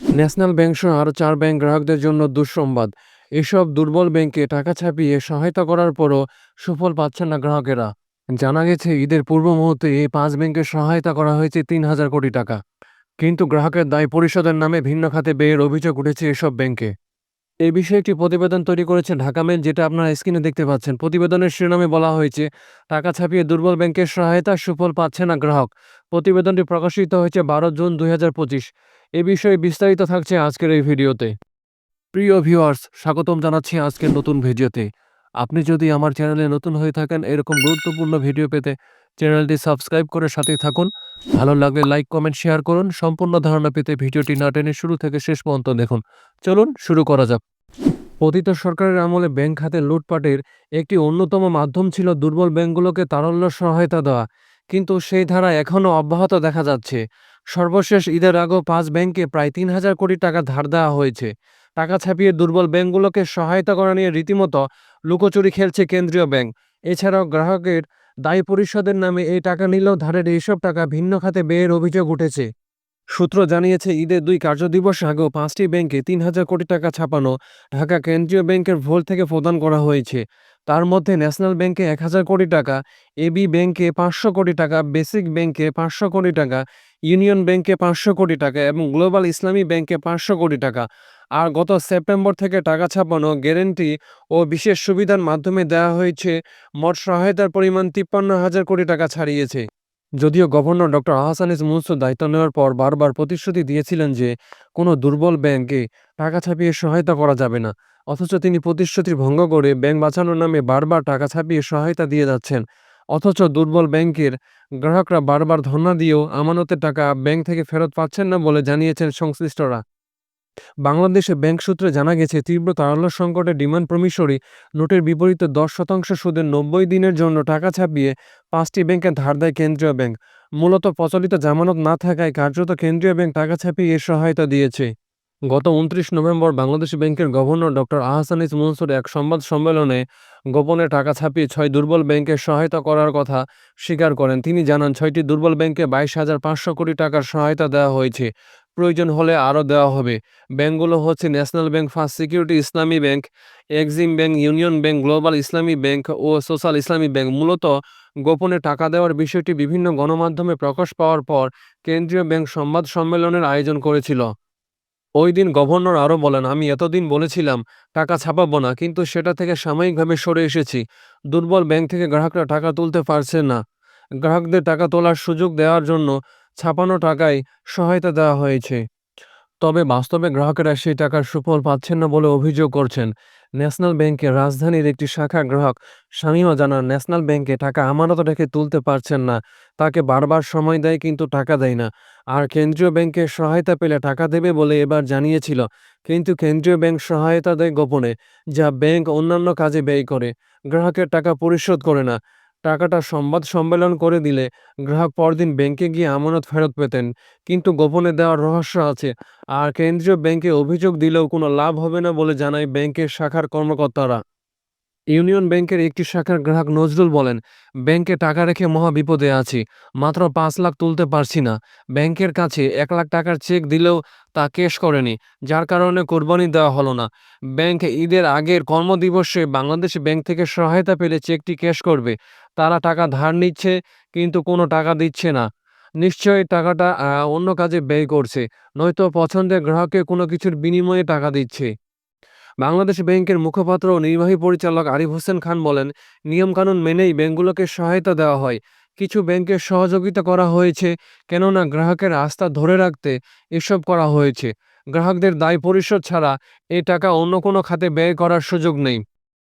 National bank সহ আরও চার ব্যাংক গ্রাহকদের জন্য দুঃসংবাদ। এসব দুর্বল ব্যাংকে টাকা ছাপিয়ে সহায়তা করার পরও সুফল পাচ্ছেন না গ্রাহকেরা। জানা গেছে, ঈদের পূর্ব মুহূর্তে এই পাঁচ ব্যাংকের সহায়তা করা হয়েছে তিন হাজার কোটি টাকা। কিন্তু গ্রাহকের দায় পরিশোধের নামে ভিন্ন খাতে ব্যয়ের অভিযোগ উঠেছে এসব ব্যাংকে। এই বিষয়ে একটি প্রতিবেদন তৈরি করেছে ঢাকা মেল যেটা আপনারা স্ক্রিনে দেখতে পাচ্ছেন। প্রতিবেদনের শিরোনামে বলা হয়েছে, টাকা ছাপিয়ে দুর্বল ব্যাংকের সহায়তা সুফল পাচ্ছে না গ্রাহক। প্রতিবেদনটি প্রকাশিত হয়েছে বারো জুন দুই হাজার পঁচিশ। এ বিষয়ে বিস্তারিত থাকছে আজকের এই ভিডিওতে। প্রিয় ভিউয়ার্স স্বাগতম জানাচ্ছি আজকের নতুন ভিডিওতে। আপনি যদি আমার চ্যানেলে নতুন হয়ে থাকেন, এরকম গুরুত্বপূর্ণ ভিডিও পেতে চ্যানেলটি সাবস্ক্রাইব করে সাথেই থাকুন। ভালো লাগলে লাইক, কমেন্ট, শেয়ার করুন। সম্পূর্ণ ধারণা পেতে ভিডিওটি না টেনে শুরু থেকে শেষ পর্যন্ত দেখুন। চলুন শুরু করা যাক। পতিত সরকারের আমলে ব্যাংক খাতে লুটপাটের একটি অন্যতম মাধ্যম ছিল দুর্বল ব্যাংকগুলোকে তারল্য সহায়তা দেওয়া। কিন্তু সেই ধারা এখনও অব্যাহত দেখা যাচ্ছে। সর্বশেষ ঈদের আগেও পাঁচ ব্যাংকে প্রায় তিন হাজার কোটি টাকা ধার দেওয়া হয়েছে। টাকা ছাপিয়ে দুর্বল ব্যাংকগুলোকে সহায়তা করা নিয়ে রীতিমতো লুকোচুরি খেলছে কেন্দ্রীয় ব্যাংক। এছাড়াও গ্রাহকের দায় পরিষদের নামে এই টাকা নিলেও ধারের এইসব টাকা ভিন্ন খাতে ব্যয়ের অভিযোগ উঠেছে। সূত্র জানিয়েছে ঈদের দুই কার্যদিবস আগেও পাঁচটি ব্যাংকে তিন হাজার কোটি টাকা ছাপানো ঢাকা কেন্দ্রীয় ব্যাংকের ভোল থেকে প্রদান করা হয়েছে। তার মধ্যে ন্যাশনাল ব্যাংকে এক হাজার কোটি টাকা এবি ব্যাংকে পাঁচশো কোটি টাকা, বেসিক ব্যাংকে পাঁচশো কোটি টাকা, ইউনিয়ন ব্যাংকে পাঁচশো কোটি টাকা এবং গ্লোবাল ইসলামী ব্যাংকে পাঁচশো কোটি টাকা। আর গত সেপ্টেম্বর থেকে টাকা ছাপানো গ্যারেন্টি ও বিশেষ সুবিধার মাধ্যমে দেওয়া হয়েছে, মোট সহায়তার পরিমাণ তিপ্পান্ন হাজার কোটি টাকা ছাড়িয়েছে। যদিও গভর্নর ডক্টর আহসানিস মুনসুর দায়িত্ব নেওয়ার পর বারবার প্রতিশ্রুতি দিয়েছিলেন যে, কোনো দুর্বল ব্যাংকে টাকা ছাপিয়ে সহায়তা করা যাবে না। অথচ তিনি প্রতিশ্রুতির ভঙ্গ করে ব্যাংক বাঁচানোর নামে বারবার টাকা ছাপিয়ে সহায়তা দিয়ে যাচ্ছেন। অথচ দুর্বল ব্যাংকের গ্রাহকরা বারবার ধর্ণা দিয়েও আমানতের টাকা ব্যাংক থেকে ফেরত পাচ্ছেন না বলে জানিয়েছেন সংশ্লিষ্টরা। বাংলাদেশে ব্যাংক সূত্রে জানা গেছে, তীব্র তারল্য সংকটে ডিমান্ড প্রমিশরি নোটের বিপরীতে দশ শতাংশ সুদে নব্বই দিনের জন্য টাকা ছাপিয়ে পাঁচটি ব্যাংকে ধার দেয় কেন্দ্রীয় ব্যাংক। মূলত প্রচলিত জামানত না থাকায় কার্যত কেন্দ্রীয় ব্যাংক টাকা ছাপিয়ে এর সহায়তা দিয়েছে। গত উনত্রিশ নভেম্বর বাংলাদেশ ব্যাংকের গভর্নর ডক্টর আহসানিস মনসুর এক সংবাদ সম্মেলনে গোপনে টাকা ছাপিয়ে ছয় দুর্বল ব্যাংকের সহায়তা করার কথা স্বীকার করেন। তিনি জানান, ছয়টি দুর্বল ব্যাংকে বাইশ হাজার পাঁচশো কোটি টাকার সহায়তা দেওয়া হয়েছে। প্রয়োজন হলে আরও দেওয়া হবে। ব্যাংকগুলো হচ্ছে national bank, first security, Islami bank, Exim bank, union bank, global Islami bank ও সোশ্যাল ইসলামী ব্যাংক। মূলত গোপনে টাকা দেওয়ার বিষয়টি বিভিন্ন গণমাধ্যমে প্রকাশ পাওয়ার পর কেন্দ্রীয় ব্যাংক সংবাদ সম্মেলনের আয়োজন করেছিল। ওই দিন গভর্নর আরও বলেন, আমি এতদিন বলেছিলাম, টাকা ছাপাবো না, কিন্তু সেটা থেকে সাময়িকভাবে সরে এসেছি। দুর্বল ব্যাংক থেকে গ্রাহকরা টাকা তুলতে পারছে না। গ্রাহকদের টাকা তোলার সুযোগ দেওয়ার জন্য ছাপানো টাকায় সহায়তা দেওয়া হয়েছে। তবে বাস্তবে গ্রাহকেরা সেই টাকার সুফল পাচ্ছেন না বলে অভিযোগ করছেন ন্যাশনাল ব্যাংকের রাজধানীর একটি শাখা গ্রাহক। শামীমা জানান, ন্যাশনাল ব্যাংকে টাকা আমানত রেখে তুলতে পারছেন না। তাকে বারবার সময় দেয় কিন্তু টাকা দেয় না। আর কেন্দ্রীয় ব্যাংকের সহায়তা পেলে টাকা দেবে বলে এবার জানিয়েছিল। কিন্তু কেন্দ্রীয় ব্যাংক সহায়তা দেয় গোপনে, যা ব্যাংক অন্যান্য কাজে ব্যয় করে। গ্রাহকের টাকা পরিশোধ করে না। টাকাটা সংবাদ সম্মেলন করে দিলে গ্রাহক পরদিন ব্যাংকে গিয়ে আমানত ফেরত পেতেন। কিন্তু গোপনে দেওয়ার রহস্য আছে। আর কেন্দ্রীয় ব্যাংকে অভিযোগ দিলেও কোনো লাভ হবে না বলে জানায় ব্যাংকের শাখার কর্মকর্তারা। ইউনিয়ন ব্যাংকের একটি শাখার গ্রাহক নজরুল বলেন, ব্যাংকে টাকা রেখে মহা বিপদে আছি। মাত্র পাঁচ লাখ তুলতে পারছি না। ব্যাংকের কাছে এক লাখ টাকার চেক দিলেও তা কেশ করেনি, যার কারণে কোরবানি দেওয়া হলো না। ব্যাংক ঈদের আগের কর্মদিবসে বাংলাদেশ ব্যাংক থেকে সহায়তা পেলে চেকটি ক্যাশ করবে। তারা টাকা ধার নিচ্ছে, কিন্তু কোনো টাকা দিচ্ছে না। নিশ্চয়ই টাকাটা অন্য কাজে ব্যয় করছে, নয়তো পছন্দের গ্রাহককে কোনো কিছুর বিনিময়ে টাকা দিচ্ছে। বাংলাদেশ ব্যাংকের মুখপাত্র ও নির্বাহী পরিচালক আরিফ হোসেন খান বলেন, নিয়মকানুন মেনেই ব্যাংকগুলোকে সহায়তা দেওয়া হয়। কিছু ব্যাংকের সহযোগিতা করা হয়েছে, কেননা গ্রাহকের আস্থা ধরে রাখতে এসব করা হয়েছে। গ্রাহকদের দায় পরিশোধ ছাড়া এই টাকা অন্য কোনো খাতে ব্যয় করার সুযোগ নেই।